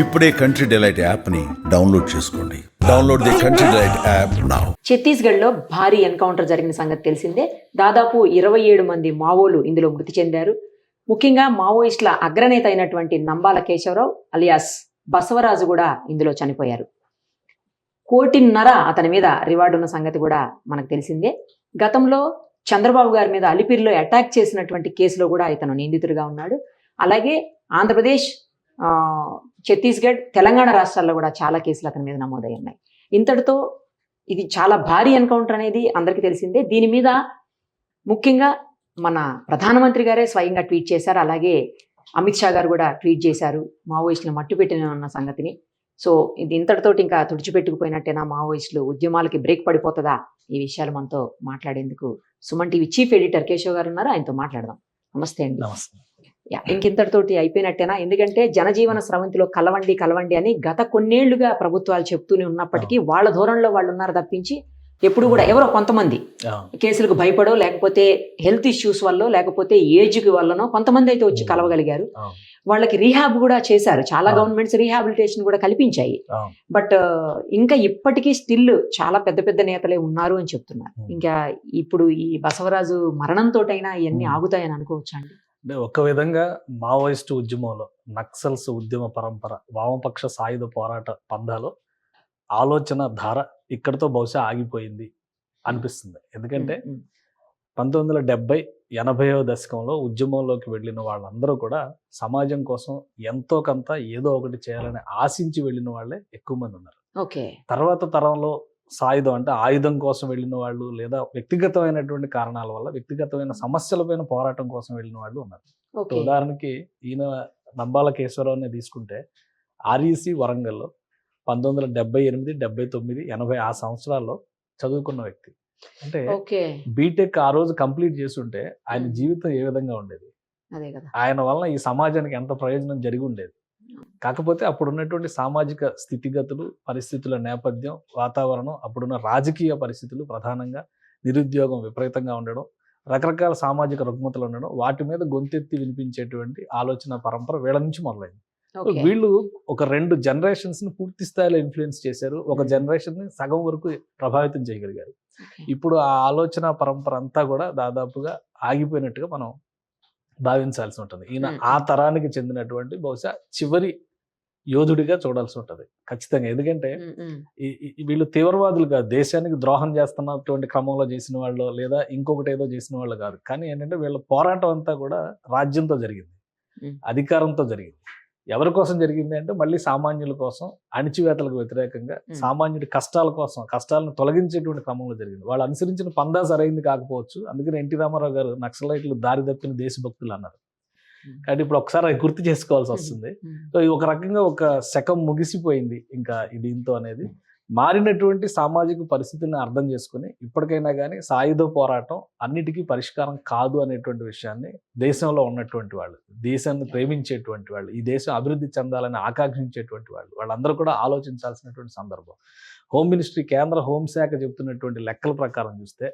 ఇప్పుడే Country Delight యాప్ని download చేసుకోండి. Download the Country Delight app now ఛత్తీస్గఢ్లో భారీ ఎన్కౌంటర్ జరిగిన సంగతి తెలిసిందే. దాదాపు ఇరవై ఏడు మంది మావోలు ఇందులో మృతి చెందారు. ముఖ్యంగా మావోయిస్టుల అగ్రనేత అయినటువంటి నంబాల కేశవరావు అలియాస్ బసవరాజు కూడా ఇందులో చనిపోయారు. కోటిన్నర అతని మీద రివార్డు ఉన్న సంగతి కూడా మనకు తెలిసిందే. గతంలో చంద్రబాబు గారి మీద అలిపిరిలో అటాక్ చేసినటువంటి కేసులో కూడా ఇతను నిందితుడిగా ఉన్నాడు. అలాగే ఆంధ్రప్రదేశ్ ఛత్తీస్గఢ్ తెలంగాణ రాష్ట్రాల్లో కూడా చాలా కేసులు అతని మీద నమోదై ఉన్నాయి ఇంతటితో ఇది చాలా భారీ ఎన్కౌంటర్ అనేది అందరికీ తెలిసిందే. దీని మీద ముఖ్యంగా మన ప్రధానమంత్రి గారే స్వయంగా ట్వీట్ చేశారు. అలాగే అమిత్ షా గారు కూడా ట్వీట్ చేశారు మావోయిస్టులు మట్టుపెట్టిన ఉన్న సంగతిని. సో ఇది ఇంతటితోటి ఇంకా తుడిచిపెట్టుకుపోయినట్టేనా? మావోయిస్టులు ఉద్యమాలకి బ్రేక్ పడిపోతుందా? ఈ విషయాలు మనతో మాట్లాడేందుకు Suman TV chief editor Keshav garu ఉన్నారు. ఆయనతో మాట్లాడదాం. నమస్తే అండి. నమస్తే. ఇంకింతటితోటి అయిపోయినట్టేనా? ఎందుకంటే జనజీవన స్రవంతిలో కలవండి కలవండి అని గత కొన్నేళ్ళుగా ప్రభుత్వాలు చెప్తూనే ఉన్నప్పటికీ వాళ్ళ దూరంలో వాళ్ళు ఉన్నారు తప్పించి ఎప్పుడు కూడా ఎవరో కొంతమంది కేసులకు భయపడో లేకపోతే హెల్త్ ఇష్యూస్ వల్ల లేకపోతే ఏజ్కి వల్లనో కొంతమంది అయితే వచ్చి కలవగలిగారు. వాళ్ళకి రీహాబ్ కూడా చేశారు. చాలా. గవర్నమెంట్స్ రీహాబిలిటేషన్ కూడా కల్పించాయి. బట్ ఇంకా ఇప్పటికీ స్టిల్ చాలా పెద్ద పెద్ద నేతలే ఉన్నారు అని చెప్తున్నారు. ఇంకా ఇప్పుడు ఈ బసవరాజు మరణంతోటైనా ఇవన్నీ. ఆగుతాయని అనుకోవచ్చా అండి? అంటే ఒక విధంగా మావోయిస్టు ఉద్యమంలో నక్సల్స్ ఉద్యమ పరంపర వామపక్ష సాయుధ పోరాట పందాలో ఆలోచన ధార ఇక్కడితో బహుశా ఆగిపోయింది అనిపిస్తుంది. ఎందుకంటే. పంతొమ్మిది వందల డెబ్బై ఎనభైవ దశకంలో ఉద్యమంలోకి వెళ్ళిన వాళ్ళందరూ కూడా సమాజం కోసం ఎంతో కొంత ఏదో ఒకటి చేయాలని ఆశించి వెళ్ళిన వాళ్ళే ఎక్కువ మంది ఉన్నారు. ఓకే. తర్వాత తరంలో సాయుధం అంటే ఆయుధం కోసం వెళ్ళిన వాళ్ళు లేదా వ్యక్తిగతమైనటువంటి కారణాల వల్ల వ్యక్తిగతమైన సమస్యలపైన పోరాటం కోసం వెళ్ళిన వాళ్ళు ఉన్నారు. ఉదాహరణకి ఈయన నంబాల కేశవరావుని తీసుకుంటే ఆర్ఈసి వరంగల్లో పంతొమ్మిది వందల డెబ్బై ఎనిమిది డెబ్బై తొమ్మిది ఎనభై ఆ సంవత్సరాల్లో చదువుకున్న వ్యక్తి. అంటే బీటెక్ ఆ రోజు కంప్లీట్ చేస్తుంటే ఆయన. జీవితం ఏ విధంగా ఉండేది? ఆయన వలన ఈ సమాజానికి ఎంత ప్రయోజనం జరిగి ఉండేది? కాకపోతే అప్పుడు ఉన్నటువంటి సామాజిక స్థితిగతులు పరిస్థితుల నేపథ్యం వాతావరణం అప్పుడున్న రాజకీయ పరిస్థితులు ప్రధానంగా నిరుద్యోగం విపరీతంగా ఉండడం రకరకాల సామాజిక రుగ్మతలు ఉండడం వాటి మీద గొంతెత్తి వినిపించేటువంటి ఆలోచన పరంపర వీళ్ళ నుంచి మొదలైంది వీళ్ళు ఒక రెండు జనరేషన్స్ని పూర్తి స్థాయిలో ఇన్ఫ్లుయెన్స్ చేశారు ఒక. జనరేషన్ని సగం వరకు ప్రభావితం చేయగలిగారు. ఇప్పుడు ఆ ఆలోచన పరంపర అంతా కూడా దాదాపుగా ఆగిపోయినట్టుగా మనం భావించాల్సి ఉంటుంది ఈయన. ఆ తరానికి చెందినటువంటి బహుశా చివరి యోధుడిగా చూడాల్సి ఉంటుంది ఖచ్చితంగా. ఎందుకంటే వీళ్ళు తీవ్రవాదులు కాదు దేశానికి ద్రోహం చేస్తున్నటువంటి క్రమంలో చేసిన వాళ్ళు లేదా ఇంకొకటి ఏదో చేసిన వాళ్ళు కాదు. కానీ ఏంటంటే వీళ్ళ పోరాటం అంతా కూడా రాజ్యంతో జరిగింది. అధికారంతో జరిగింది. ఎవరి కోసం జరిగింది అంటే మళ్ళీ సామాన్యుల కోసం అణిచివేతలకు వ్యతిరేకంగా. సామాన్యుడి కష్టాల కోసం కష్టాలను తొలగించేటువంటి క్రమంలో జరిగింది వాళ్ళు అనుసరించిన పందా సరైంది కాకపోవచ్చు అందుకని ఎన్టీ రామారావు గారు నక్సలైట్లు దారి తప్పిన దేశభక్తులు అన్నారు. కాబట్టి ఇప్పుడు ఒకసారి అది గుర్తు చేసుకోవాల్సి వస్తుంది. సో ఇది ఒక రకంగా ఒక శకం ముగిసిపోయింది ఇంకా ఈ దీంతో అనేది మారినటువంటి సామాజిక పరిస్థితులను అర్థం చేసుకుని ఇప్పటికైనా కానీ సాయుధ పోరాటం అన్నిటికీ పరిష్కారం కాదు అనేటువంటి విషయాన్ని దేశంలో ఉన్నటువంటి వాళ్ళు దేశాన్ని ప్రేమించేటువంటి వాళ్ళు ఈ దేశం అభివృద్ధి చెందాలని ఆకాంక్షించేటువంటి వాళ్ళు వాళ్ళందరూ కూడా ఆలోచించాల్సినటువంటి సందర్భం. హోమ్ మినిస్ట్రీ కేంద్ర హోంశాఖ చెబుతున్నటువంటి లెక్కల ప్రకారం చూస్తే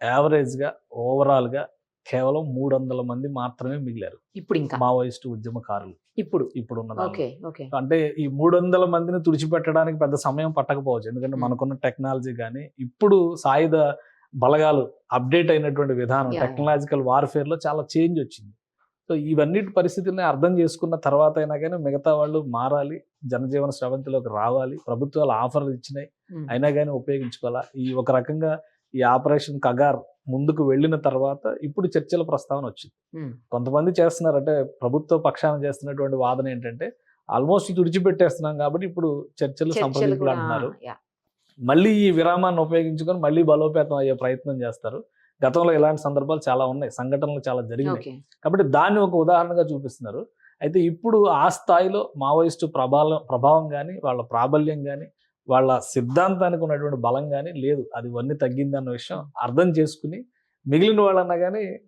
యావరేజ్గా ఓవరాల్గా కేవలం మూడు వందల మంది మాత్రమే మిగిలారు. ఇప్పుడు ఇంకా మావోయిస్టు ఉద్యమకారులు. ఇప్పుడు? ఇప్పుడు ఉన్న అంటే ఈ మూడు వందల మందిని తుడిచిపెట్టడానికి పెద్ద సమయం పట్టకపోవచ్చు. ఎందుకంటే. మనకున్న టెక్నాలజీ కానీ ఇప్పుడు సాయుధ బలగాలు అప్డేట్ అయినటువంటి విధానం. టెక్నాలజికల్ వార్ఫేర్లో చాలా చేంజ్ వచ్చింది. సో ఇవన్నిటి పరిస్థితుల్ని అర్థం చేసుకున్న తర్వాత అయినా కానీ మిగతా వాళ్ళు మారాలి జనజీవన స్రవంతిలోకి రావాలి ప్రభుత్వాలు ఆఫర్లు ఇచ్చినాయి. అయినా కానీ ఉపయోగించుకోవాలా? ఈ ఒక రకంగా ఈ ఆపరేషన్ కగార్ ముందుకు వెళ్ళిన తర్వాత ఇప్పుడు చర్చల ప్రస్తావన వచ్చింది. కొంతమంది చేస్తున్నారంటే ప్రభుత్వ పక్షాన చేస్తున్నటువంటి వాదన ఏంటంటే ఆల్మోస్ట్ తుడిచిపెట్టేస్తున్నాం కాబట్టి ఇప్పుడు చర్చలు సంప్రదింపులు అంటున్నారు. మళ్ళీ ఈ విరామాన్ని ఉపయోగించుకొని మళ్ళీ బలోపేతం అయ్యే ప్రయత్నం చేస్తారు. గతంలో ఇలాంటి సందర్భాలు చాలా ఉన్నాయి. సంఘటనలు చాలా జరిగినాయి. కాబట్టి దాన్ని ఒక ఉదాహరణగా చూపిస్తున్నారు. అయితే ఇప్పుడు ఆ స్థాయిలో మావోయిస్టు ప్రభావం ప్రభావం కానీ వాళ్ళ ప్రాబల్యం కానీ వాళ్ళ సిద్ధాంతానికి ఉన్నటువంటి బలం కానీ లేదు. అది ఇవన్నీ తగ్గిందన్న విషయం అర్థం చేసుకుని మిగిలిన వాళ్ళన్నా కానీ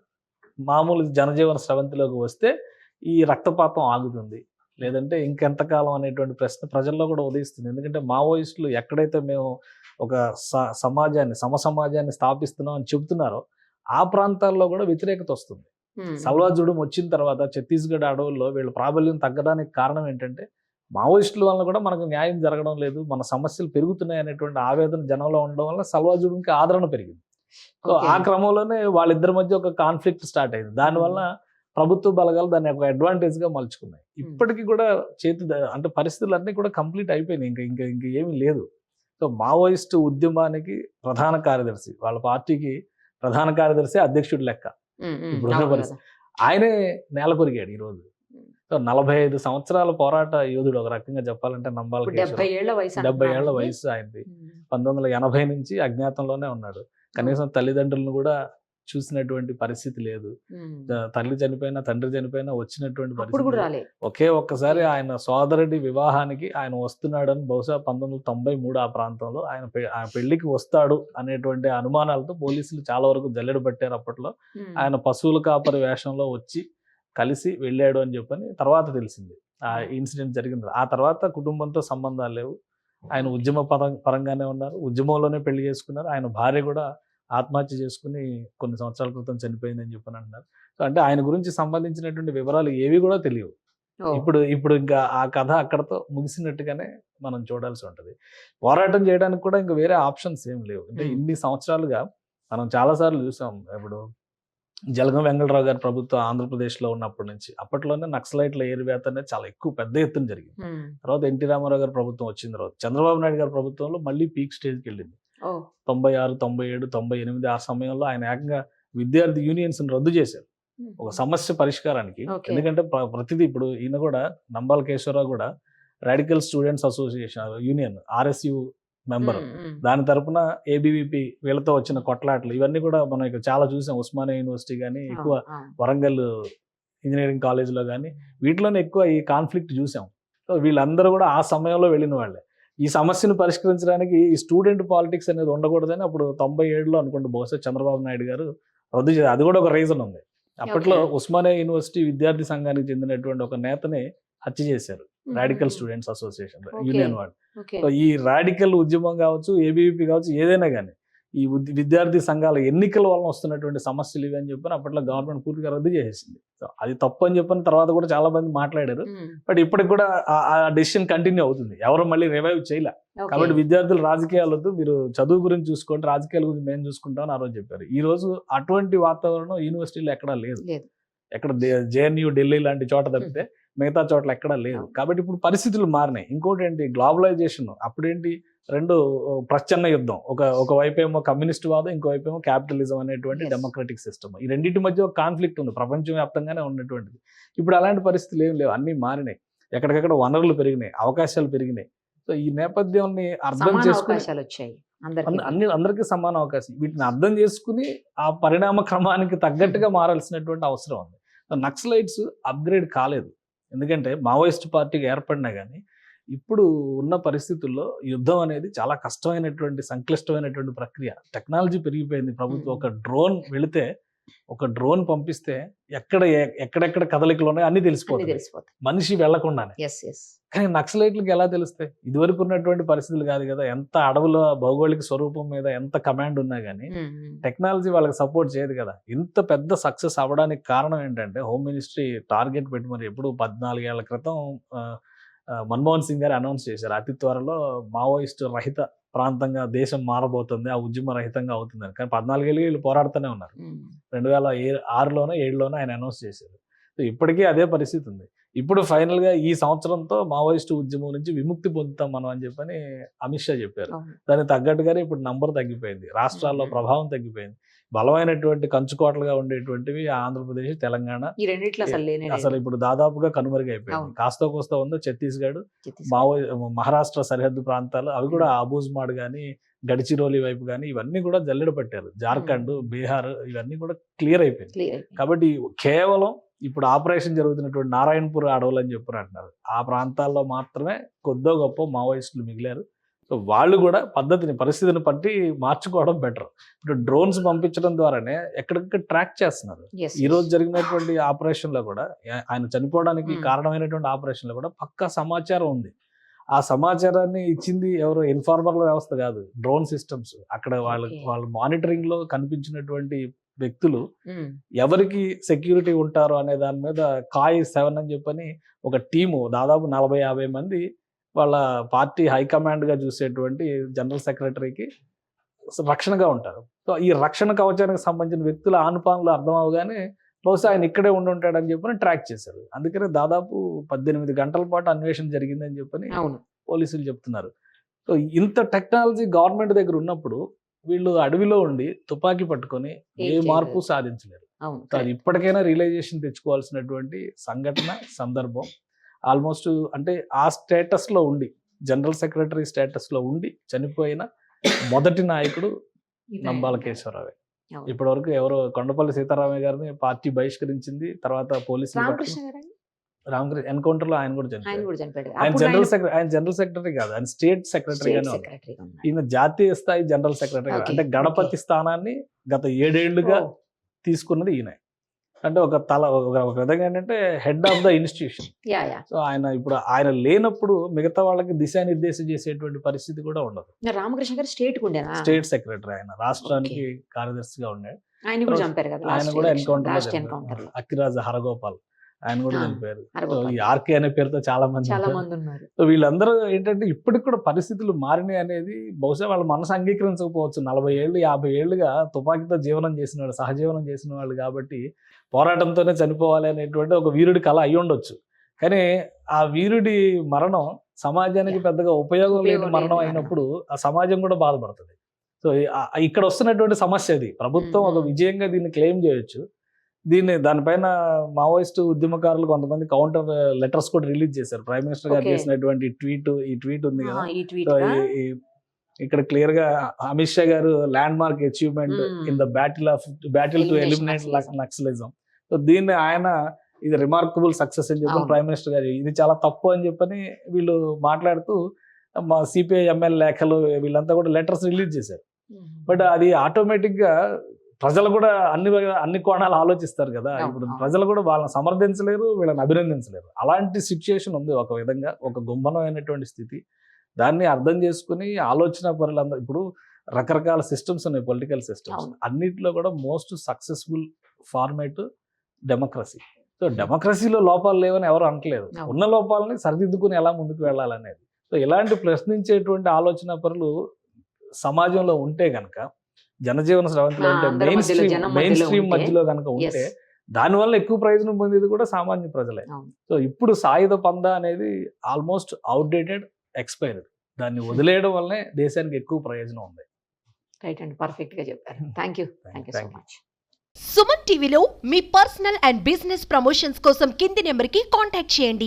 మామూలు జనజీవన స్రవంతిలోకి వస్తే ఈ రక్తపాతం ఆగుతుంది. లేదంటే ఇంకెంతకాలం అనేటువంటి ప్రశ్న ప్రజల్లో కూడా ఉదయిస్తుంది. ఎందుకంటే మావోయిస్టులు ఎక్కడైతే మేము ఒక స- సమాజాన్ని సమ సమాజాన్ని స్థాపిస్తున్నాం అని చెబుతున్నారో ఆ ప్రాంతాల్లో కూడా వ్యతిరేకత వస్తుంది. సల్వాజుడం వచ్చిన తర్వాత ఛత్తీస్గఢ్ అడవుల్లో వీళ్ళ ప్రాబల్యం తగ్గడానికి కారణం ఏంటంటే మావోయిస్టుల వల్ల కూడా మనకు న్యాయం జరగడం లేదు మన సమస్యలు పెరుగుతున్నాయి అనేటువంటి ఆవేదన జనంలో ఉండడం వల్ల సల్వాజుడికి ఆదరణ పెరిగింది. సో. ఆ క్రమంలోనే వాళ్ళిద్దరి మధ్య ఒక కాన్ఫ్లిక్ట్ స్టార్ట్ అయింది. దానివల్ల ప్రభుత్వ బలగాలు దాన్ని ఒక అడ్వాంటేజ్గా మలుచుకున్నాయి ఇప్పటికీ కూడా చేతి అంటే పరిస్థితులు అన్నీ కూడా కంప్లీట్ అయిపోయినాయి. ఇంకా ఇంకా ఇంకా ఏమీ లేదు. సో మావోయిస్ట్ ఉద్యమానికి ప్రధాన కార్యదర్శి వాళ్ళ పార్టీకి ప్రధాన కార్యదర్శి అధ్యక్షుడు లెక్క. ఇప్పుడు. ఆయనే నేల కొరిగాడు ఈరోజు. సో నలభై ఐదు సంవత్సరాల పోరాట యోధుడు ఒక రకంగా చెప్పాలంటే నంబాల డెబ్బై ఏళ్ళ వయసు డెబ్బై ఏళ్ళ. వయసు ఆయనది. పంతొమ్మిది వందల ఎనభై నుంచి అజ్ఞాతంలోనే ఉన్నాడు. కనీసం తల్లిదండ్రులను కూడా చూసినటువంటి పరిస్థితి లేదు. తల్లి చనిపోయినా తండ్రి చనిపోయినా వచ్చినటువంటి పరిస్థితి ఒకే ఒక్కసారి ఆయన సోదరుడి వివాహానికి ఆయన వస్తున్నాడని బహుశా పంతొమ్మిది వందల తొంభై మూడు ఆ ప్రాంతంలో ఆయన ఆయన పెళ్ళికి వస్తాడు అనేటువంటి అనుమానాలతో పోలీసులు చాలా వరకు జల్లెడ పట్టారు అప్పట్లో. ఆయన పశువుల కాపరి వేషంలో వచ్చి కలిసి వెళ్ళాడు అని చెప్పని తర్వాత తెలిసింది. ఆ ఇన్సిడెంట్ జరిగింది. ఆ తర్వాత కుటుంబంతో సంబంధాలు లేవు. ఆయన ఉద్యమ పరం పరంగానే ఉన్నారు. ఉద్యమంలోనే పెళ్ళి చేసుకున్నారు. ఆయన భార్య కూడా ఆత్మహత్య చేసుకుని కొన్ని సంవత్సరాల క్రితం చనిపోయిందని చెప్పని అంటున్నారు. సో అంటే ఆయన గురించి సంబంధించినటువంటి వివరాలు ఏవి కూడా తెలియవు. ఇప్పుడు ఇప్పుడు ఇంకా ఆ కథ అక్కడతో ముగిసినట్టుగానే మనం చూడాల్సి ఉంటుంది. పోరాటం చేయడానికి కూడా ఇంకా వేరే ఆప్షన్స్ ఏం లేవు. అంటే. ఇన్ని సంవత్సరాలుగా మనం చాలాసార్లు చూసాం. ఇప్పుడు జలగం వెంగళరావు గారి ప్రభుత్వం ఆంధ్రప్రదేశ్లో ఉన్నప్పటి నుంచి అప్పట్లోనే నక్సలైట్ల ఏరివేత అనేది చాలా ఎక్కువ పెద్ద ఎత్తున జరిగింది. తర్వాత ఎన్టీ రామారావు గారి ప్రభుత్వం వచ్చిన తర్వాత చంద్రబాబు నాయుడు గారి ప్రభుత్వంలో మళ్ళీ పీక్ స్టేజ్కి వెళ్ళింది. తొంభై ఆరు తొంభై ఏడు తొంభై ఎనిమిది ఆ సమయంలో ఆయన ఏకంగా విద్యార్థి యూనియన్స్ రద్దు చేశారు. ఒక సమస్య పరిష్కారానికి. ఎందుకంటే ప్ర- ప్రతిదీ ఇప్పుడు ఈయన కూడా నంబాల కేశవరావు కూడా radical students association union RSU member. దాని తరపున ఏబీవీపీ వీళ్ళతో వచ్చిన కొట్లాటలు ఇవన్నీ కూడా మనం ఇక్కడ చాలా చూసాం. ఉస్మానియా యూనివర్సిటీ కానీ ఎక్కువ. వరంగల్ ఇంజనీరింగ్ కాలేజ్లో కానీ వీటిలోనే ఎక్కువ ఈ కాన్ఫ్లిక్ట్ చూసాం. సో వీళ్ళందరూ కూడా ఆ సమయంలో వెళ్ళిన వాళ్ళే. ఈ సమస్యను పరిష్కరించడానికి ఈ స్టూడెంట్ పాలిటిక్స్ అనేది ఉండకూడదని అప్పుడు తొంభై ఏడులో అనుకుంటూ బహుశా చంద్రబాబు నాయుడు గారు రద్దు చేశారు అది కూడా ఒక రీజన్ ఉంది. అప్పట్లో. ఉస్మానియా యూనివర్సిటీ విద్యార్థి సంఘానికి చెందినటువంటి ఒక నేతని హత్య చేశారు. Radical students association. యూనియన్ వాళ్ళు. ఈ రాడికల్ ఉద్యమం కావచ్చు ఏబీవీపీ కావచ్చు ఏదైనా కానీ ఈ విద్యార్థి సంఘాల ఎన్నికల వలన వస్తున్నటువంటి సమస్యలు ఇవి అని చెప్పని అప్పట్లో గవర్నమెంట్ పూర్తిగా రద్దు చేసేసింది సో అది తప్పు అని చెప్పని తర్వాత కూడా చాలా మంది మాట్లాడారు. బట్ ఇప్పటికి కూడా ఆ- డెసిషన్ కంటిన్యూ అవుతుంది. ఎవరు మళ్ళీ రివైవ్ చేయలే. కాబట్టి విద్యార్థులు రాజకీయాలు వద్దు. మీరు చదువు గురించి చూసుకోండి రాజకీయాల గురించి మేము చూసుకుంటామని ఆ రోజు చెప్పారు. ఈ రోజు అటువంటి వాతావరణం యూనివర్సిటీలో ఎక్కడా లేదు. లేదు. ఎక్కడ జేఎన్యూ ఢిల్లీ లాంటి చోట తప్పితే మిగతా చోట్ల ఎక్కడా లేదు. కాబట్టి ఇప్పుడు పరిస్థితులు మారినాయి. ఇంకోటి ఏంటి గ్లోబలైజేషన్. అప్పుడేంటి? రెండు ప్రచ్ఛన్న యుద్ధం. ఒక ఒక వైపు ఏమో కమ్యూనిస్ట్ వాదం ఇంకో వైపు ఏమో క్యాపిటలిజం అనేటువంటి. Democratic system. ఈ రెండింటి మధ్య ఒక కాన్ఫ్లిక్ట్ ఉంది. ప్రపంచవ్యాప్తంగానే ఉన్నటువంటిది. ఇప్పుడు అలాంటి పరిస్థితులు ఏం లేవు. అన్నీ మారినాయి. ఎక్కడికక్కడ వనరులు పెరిగినాయి. అవకాశాలు పెరిగినాయి. సో ఈ నేపథ్యాన్ని అర్థం చేసుకుని అన్ని అందరికీ సమాన అవకాశం. వీటిని అర్థం చేసుకుని ఆ పరిణామ క్రమానికి తగ్గట్టుగా మారాల్సినటువంటి అవసరం ఉంది. నక్సలైట్స్ అప్గ్రేడ్ కాలేదు. ఎందుకంటే మావోయిస్ట్ పార్టీకి ఏర్పడినా కానీ ఇప్పుడు ఉన్న పరిస్థితుల్లో యుద్ధం అనేది చాలా కష్టమైనటువంటి సంక్లిష్టమైనటువంటి ప్రక్రియ టెక్నాలజీ పెరిగిపోయింది ప్రభుత్వం. ఒక డ్రోన్ వెళితే ఒక డ్రోన్ పంపిస్తే ఎక్కడ ఎక్కడెక్కడ కదలికలు ఉన్నాయో అన్ని తెలిసిపోతాయి. మనిషి వెళ్ళకుండానే ఎస్ కానీ నక్సలైట్లకు ఎలా తెలుస్తాయి? ఇదివరకు ఉన్నటువంటి పరిస్థితులు కాదు కదా ఎంత అడవుల భౌగోళిక స్వరూపం మీద ఎంత కమాండ్ ఉన్నా కానీ టెక్నాలజీ వాళ్ళకి సపోర్ట్ చేయదు కదా. ఇంత పెద్ద సక్సెస్ అవ్వడానికి కారణం ఏంటంటే హోమ్ మినిస్ట్రీ టార్గెట్ పెట్టి మరి ఎప్పుడు పద్నాలుగేళ్ళ క్రితం మన్మోహన్ సింగ్ గారు అనౌన్స్ చేశారు. అతి త్వరలో మావోయిస్ట్ రహిత ప్రాంతంగా దేశం మారబోతుంది ఆ ఉద్యమ రహితంగా అవుతుందని. కానీ పద్నాలుగేళ్ళు వీళ్ళు పోరాడుతూనే ఉన్నారు. రెండు వేల ఏ ఆరులోనో ఏడులోనో ఆయన అనౌన్స్ చేశారు. సో ఇప్పటికీ అదే పరిస్థితి ఉంది. ఇప్పుడు ఫైనల్గా ఈ సంవత్సరంతో మావోయిస్టు ఉద్యమం నుంచి విముక్తి పొందుతాం మనం అని చెప్పని అమిత్ షా చెప్పారు. దానికి తగ్గట్టుగానే ఇప్పుడు నంబర్ తగ్గిపోయింది. రాష్ట్రాల్లో. ప్రభావం తగ్గిపోయింది. బలమైనటువంటి కంచుకోటలుగా ఉండేటువంటివి ఆంధ్రప్రదేశ్ తెలంగాణ. ఈ రెండిట్లో అసలు ఇప్పుడు దాదాపుగా కనుమరుగైపోయింది. కాస్త కోస్తా ఉందో ఛత్తీస్గఢ్. మావో మహారాష్ట్ర సరిహద్దు ప్రాంతాలు అవి కూడా అబూజ్మాడ్ కానీ గడిచిరోలి వైపు కానీ ఇవన్నీ కూడా జల్లెడ పట్టారు. జార్ఖండ్ బీహార్ ఇవన్నీ కూడా క్లియర్ అయిపోయింది. కాబట్టి కేవలం ఇప్పుడు ఆపరేషన్ జరుగుతున్నటువంటి నారాయణపూర్ అడవులు అని చెప్పారు అంటున్నారు ఆ ప్రాంతాల్లో మాత్రమే కొద్దో గొప్ప మావోయిస్టులు మిగిలారు. సో వాళ్ళు కూడా పద్ధతిని పరిస్థితిని బట్టి మార్చుకోవడం బెటర్. ఇప్పుడు డ్రోన్స్ పంపించడం ద్వారానే ఎక్కడికక్కడ ట్రాక్ చేస్తున్నారు. ఈ. రోజు జరిగినటువంటి ఆపరేషన్లో కూడా ఆయన చనిపోవడానికి Hmm. కారణమైనటువంటి ఆపరేషన్లో కూడా పక్కా సమాచారం ఉంది. ఆ సమాచారాన్ని ఇచ్చింది ఎవరు? ఇన్ఫార్మర్ల వ్యవస్థ కాదు. Drone systems. అక్కడ వాళ్ళ. వాళ్ళ మానిటరింగ్లో కనిపించినటువంటి వ్యక్తులు ఉమ్, ఎవరికి సెక్యూరిటీ ఉంటారు అనే దాని మీద కాయ్ సెవెన్ అని చెప్పని ఒక టీము దాదాపు నలభై యాభై మంది వాళ్ళ పార్టీ హైకమాండ్గా చూసేటువంటి జనరల్ సెక్రటరీకి రక్షణగా ఉంటారు. సో ఈ రక్షణ కవచానికి సంబంధించిన వ్యక్తుల ఆనుపానులు అర్థం అవగానే బహుశా ఆయన ఇక్కడే ఉండి ఉంటాడని చెప్పని ట్రాక్ చేశారు. అందుకనే దాదాపు పద్దెనిమిది గంటల పాటు అన్వేషణ జరిగిందని చెప్పని అవును. పోలీసులు చెప్తున్నారు. సో ఇంత టెక్నాలజీ గవర్నమెంట్ దగ్గర ఉన్నప్పుడు వీళ్ళు అడవిలో ఉండి తుపాకీ పట్టుకొని ఏం మార్పు. సాధించలేరు ఇప్పటికైనా రియలైజేషన్ తెచ్చుకోవాల్సినటువంటి సంఘటన సందర్భం ఆల్మోస్ట్ అంటే ఆ స్టేటస్లో ఉండి జనరల్ సెక్రటరీ స్టేటస్లో ఉండి చనిపోయిన మొదటి నాయకుడు నంబాల కేశవరావే అవును. ఇప్పటి వరకు ఎవరో కొండపల్లి సీతారామయ్య గారిని పార్టీ బహిష్కరించింది తర్వాత పోలీసులు రామకృష్ణ ఎన్కౌంటర్లో ఆయన కూడా ఆయన చనిపోయాడు. జనరల్ సెక్రటరీ ఆయన జనరల్ సెక్రటరీ కాదు ఆయన స్టేట్ సెక్రటరీ. ఈయన జాతీయ స్థాయి జనరల్ సెక్రటరీ అంటే గణపతి స్థానాన్ని గత ఏడేళ్ళుగా తీసుకున్నది ఈయన. అంటే ఒక తల ఒక విధంగా ఏంటంటే head of the institution so ఆయన ఇప్పుడు ఆయన లేనప్పుడు మిగతా వాళ్ళకి దిశానిర్దేశం చేసేటువంటి పరిస్థితి కూడా ఉండదు. రామకృష్ణ గారు స్టేట్ స్టేట్ సెక్రటరీ ఆయన రాష్ట్రానికి కార్యదర్శిగా ఉన్నాడు ఆయన కూడా చంపారు కదా ఆయన last కూడా election, ఎన్కౌంటర్ అక్కిరాజు హరగోపాల్. ఆయన కూడా చనిపోయారు. ఆర్కే అనే పేరుతో చాలా మంది చాలా. మంది ఉన్నారు. సో వీళ్ళందరూ ఏంటంటే ఇప్పటికి కూడా పరిస్థితులు మారినాయి అనేది బహుశా వాళ్ళ మనసు అంగీకరించకపోవచ్చు. నలభై ఏళ్ళు యాభై ఏళ్ళుగా తుపాకీతో జీవనం చేసిన వాళ్ళు సహజీవనం చేసిన వాళ్ళు కాబట్టి పోరాటంతోనే చనిపోవాలి అనేటువంటి ఒక వీరుడి కళ అయి ఉండొచ్చు. కానీ ఆ వీరుడి మరణం సమాజానికి పెద్దగా ఉపయోగం లేని మరణం అయినప్పుడు ఆ సమాజం కూడా బాధపడుతుంది. సో ఇక్కడ వస్తున్నటువంటి సమస్య అది. ప్రభుత్వం ఒక. విజయంగా దీన్ని క్లెయిమ్ చేయొచ్చు. దీన్ని దానిపైన మావోయిస్టు ఉద్యమకారులు కొంతమంది కౌంటర్ లెటర్స్ కూడా రిలీజ్ చేశారు ప్రైమ్ మినిస్టర్ గారు. చేసినటువంటి ట్వీట్ ఈ ట్వీట్ ఉంది కదా ఇక్కడ క్లియర్గా Amit Shah garu landmark achievement. In the battle of battle to eliminate. Naxalism so దీన్ని ఆయన ఇది రిమార్కబుల్ సక్సెస్ అని చెప్పి. ప్రైమ్ మినిస్టర్ గారు ఇది చాలా తప్పు అని చెప్పని వీళ్ళు మాట్లాడుతూ మా సిపిఐ ఎంఎల్ లేఖలు వీళ్ళంతా కూడా లెటర్స్ రిలీజ్ చేశారు బట్ అది ఆటోమేటిక్గా ప్రజలు కూడా అన్ని అన్ని కోణాలు ఆలోచిస్తారు కదా. ఇప్పుడు. ప్రజలు కూడా వాళ్ళని సమర్థించలేరు వీళ్ళని అభినందించలేరు. అలాంటి సిచ్యుయేషన్ ఉంది ఒక విధంగా ఒక గుంభనమైనటువంటి స్థితి. దాన్ని అర్థం చేసుకుని ఆలోచన పరులందరూ ఇప్పుడు రకరకాల సిస్టమ్స్ ఉన్నాయి పొలిటికల్ సిస్టమ్స్. అన్నిటిలో కూడా most successful format democracy. So డెమోక్రసీలో లోపాలు లేవని ఎవరు అనట్లేదు. ఉన్న లోపాలని సరిదిద్దుకుని ఎలా ముందుకు వెళ్ళాలనేది. సో ఇలాంటి ప్రశ్నించేటువంటి ఆలోచన పరులు సమాజంలో ఉంటే గనక జనజీవన స్రవంతిలో ఉంటే మెయిన్ స్ట్రీమ్ మెయిన్ మధ్యలో స్ట్రీమ్ ఉంటే, మధ్యలో కనుక ఉంటే. దానివల్ల ఎక్కువ ప్రయోజనం పొందేది కూడా సామాన్య ప్రజలే. సో ఇప్పుడు సాయుధ పంద అనేది ఆల్మోస్ట్ అవుట్డేటెడ్ ఎక్స్పైర్డ్ దాన్ని వదిలేయడం వల్లనే దేశానికి ఎక్కువ ప్రయోజనం ఉంది. రైట్ అండి పర్ఫెక్ట్గా చెప్పారు. Thank you thank you so. Much Suman టీవీలో మీ పర్సనల్ అండ్ బిజినెస్ ప్రమోషన్స్ కోసం కింది నెంబర్కి కాంటాక్ట్ చేయండి.